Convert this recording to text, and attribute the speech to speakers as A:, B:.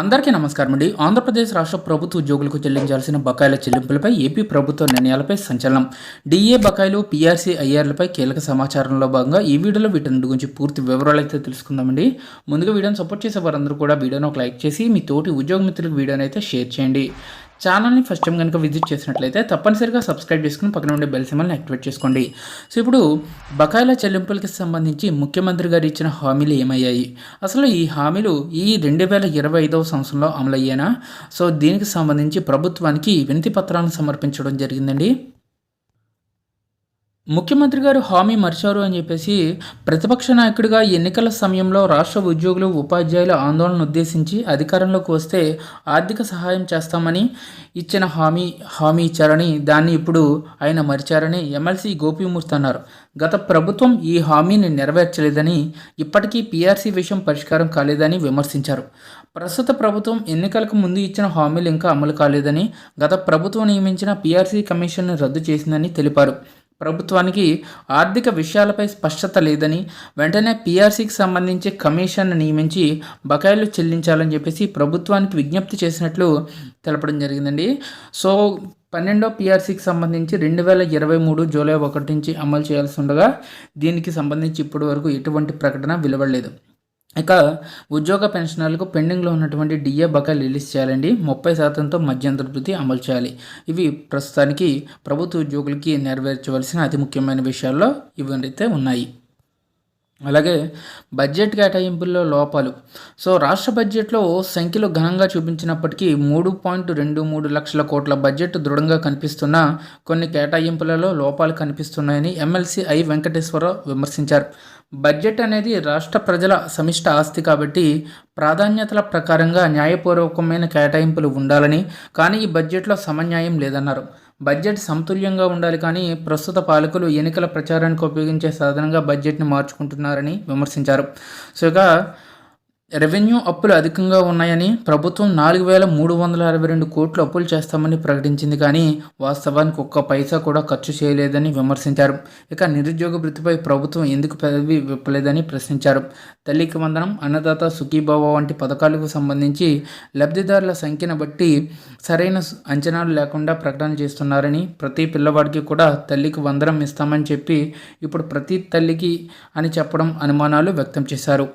A: అందరికీ నమస్కారం అండి. ఆంధ్రప్రదేశ్ రాష్ట్ర ప్రభుత్వ ఉద్యోగులకు చెల్లించాల్సిన బకాయిల చెల్లింపులపై ఏపీ ప్రభుత్వ నిర్ణయాలపై సంచలనం. డిఏ బకాయిలు పీఆర్సీ ఐఆర్లపై కీలక సమాచారంలో భాగంగా ఈ వీడియోలో వీటి గురించి పూర్తి వివరాలు అయితే తెలుసుకుందామండి. ముందుగా వీడియోని సపోర్ట్ చేసే వారందరూ కూడా వీడియోని ఒక లైక్ చేసి మీ తోటి ఉద్యోగ మిత్రులకు వీడియోని అయితే షేర్ చేయండి. ఛానల్ని ఫస్ట్ టైం కనుక విజిట్ చేసినట్లయితే తప్పనిసరిగా సబ్స్క్రైబ్ చేసుకుని పక్కన ఉండే బెల్ సింబల్ని యాక్టివేట్ చేసుకోండి. సో ఇప్పుడు బకాయిల చెల్లింపులకి సంబంధించి ముఖ్యమంత్రి గారు ఇచ్చిన హామీలు ఏమయ్యాయి? అసలు ఈ హామీలు ఈ రెండు వేల ఇరవై ఐదవ సంవత్సరంలో అమలయ్యానా సో దీనికి సంబంధించి ప్రభుత్వానికి వినతి పత్రాలను సమర్పించడం జరిగిందండి. ముఖ్యమంత్రి గారు హామీ మరిచారు అని చెప్పేసి ప్రతిపక్ష నాయకుడిగా ఎన్నికల సమయంలో రాష్ట్ర ఉద్యోగులు ఉపాధ్యాయుల ఆందోళన ఉద్దేశించి అధికారంలోకి వస్తే ఆర్థిక సహాయం చేస్తామని ఇచ్చిన హామీ హామీ ఇచ్చారని దాన్ని ఇప్పుడు ఆయన మరిచారని ఎమ్మెల్సీ గోపీమూర్తి అన్నారు. గత ప్రభుత్వం ఈ హామీని నెరవేర్చలేదని ఇప్పటికీ పీఆర్సీ విషయం పరిష్కారం కాలేదని విమర్శించారు. ప్రస్తుత ప్రభుత్వం ఎన్నికలకు ముందు ఇచ్చిన హామీలు ఇంకా అమలు కాలేదని గత ప్రభుత్వం నియమించిన పీఆర్సీ కమిషన్ను రద్దు చేసిందని తెలిపారు. ప్రభుత్వానికి ఆర్థిక విషయాలపై స్పష్టత లేదని వెంటనే పీఆర్సీకి సంబంధించి కమిషన్ నియమించి బకాయిలు చెల్లించాలని చెప్పేసి ప్రభుత్వానికి విజ్ఞప్తి చేసినట్లు తెలపడం జరిగిందండి. సో పన్నెండో పీఆర్సీకి సంబంధించి రెండు వేల ఇరవై మూడు జూలై ఒకటి నుంచి అమలు చేయాల్సి ఉండగా దీనికి సంబంధించి ఇప్పటి వరకు ఎటువంటి ప్రకటన వెలువడలేదు. ఇక ఉద్యోగ పెన్షనర్లకు పెండింగ్లో ఉన్నటువంటి డిఏ బకాయిలు రిలీజ్ చేయాలండి. ముప్పై శాతంతో మధ్యంతర వృద్ధి అమలు చేయాలి. ఇవి ప్రస్తుతానికి ప్రభుత్వ ఉద్యోగులకి నెరవేర్చవలసిన అతి ముఖ్యమైన విషయాల్లో ఇవైతే ఉన్నాయి. అలాగే బడ్జెట్ కేటాయింపుల్లో లోపాలు. సో రాష్ట్ర బడ్జెట్లో సంఖ్యలు ఘనంగా చూపించినప్పటికీ మూడు పాయింట్ రెండు మూడు లక్షల కోట్ల బడ్జెట్ దృఢంగా కనిపిస్తున్న కొన్ని కేటాయింపులలో లోపాలు కనిపిస్తున్నాయని ఎమ్మెల్సీ ఐ వెంకటేశ్వరరావు విమర్శించారు. బడ్జెట్ అనేది రాష్ట్ర ప్రజల సమిష్ట ఆస్తి కాబట్టి ప్రాధాన్యతల ప్రకారంగా న్యాయపూర్వకమైన కేటాయింపులు ఉండాలని కానీ ఈ బడ్జెట్లో సమన్యాయం లేదన్నారు. బడ్జెట్ సమతుల్యంగా ఉండాలి కానీ ప్రస్తుత పాలకులు ఎన్నికల ప్రచారానికి ఉపయోగించే సాధనంగా బడ్జెట్ని మార్చుకుంటున్నారని విమర్శించారు. సో ఇక రెవెన్యూ అప్పులు అధికంగా ఉన్నాయని ప్రభుత్వం నాలుగు వేల మూడు వందల అరవై రెండు కోట్లు అప్పులు చేస్తామని ప్రకటించింది కానీ వాస్తవానికి ఒక్క పైసా కూడా ఖర్చు చేయలేదని విమర్శించారు. ఇక నిరుద్యోగ వృత్తిపై ప్రభుత్వం ఎందుకు పెదవి విప్పలేదని ప్రశ్నించారు. తల్లికి వందనం అన్నదాత సుఖీభావ వంటి పథకాలకు సంబంధించి లబ్ధిదారుల సంఖ్యను బట్టి సరైన అంచనాలు లేకుండా ప్రకటన చేస్తున్నారని ప్రతి పిల్లవాడికి కూడా తల్లికి వందనం ఇస్తామని చెప్పి ఇప్పుడు ప్రతి తల్లికి అని చెప్పడం అనుమానాలు వ్యక్తం చేశారు.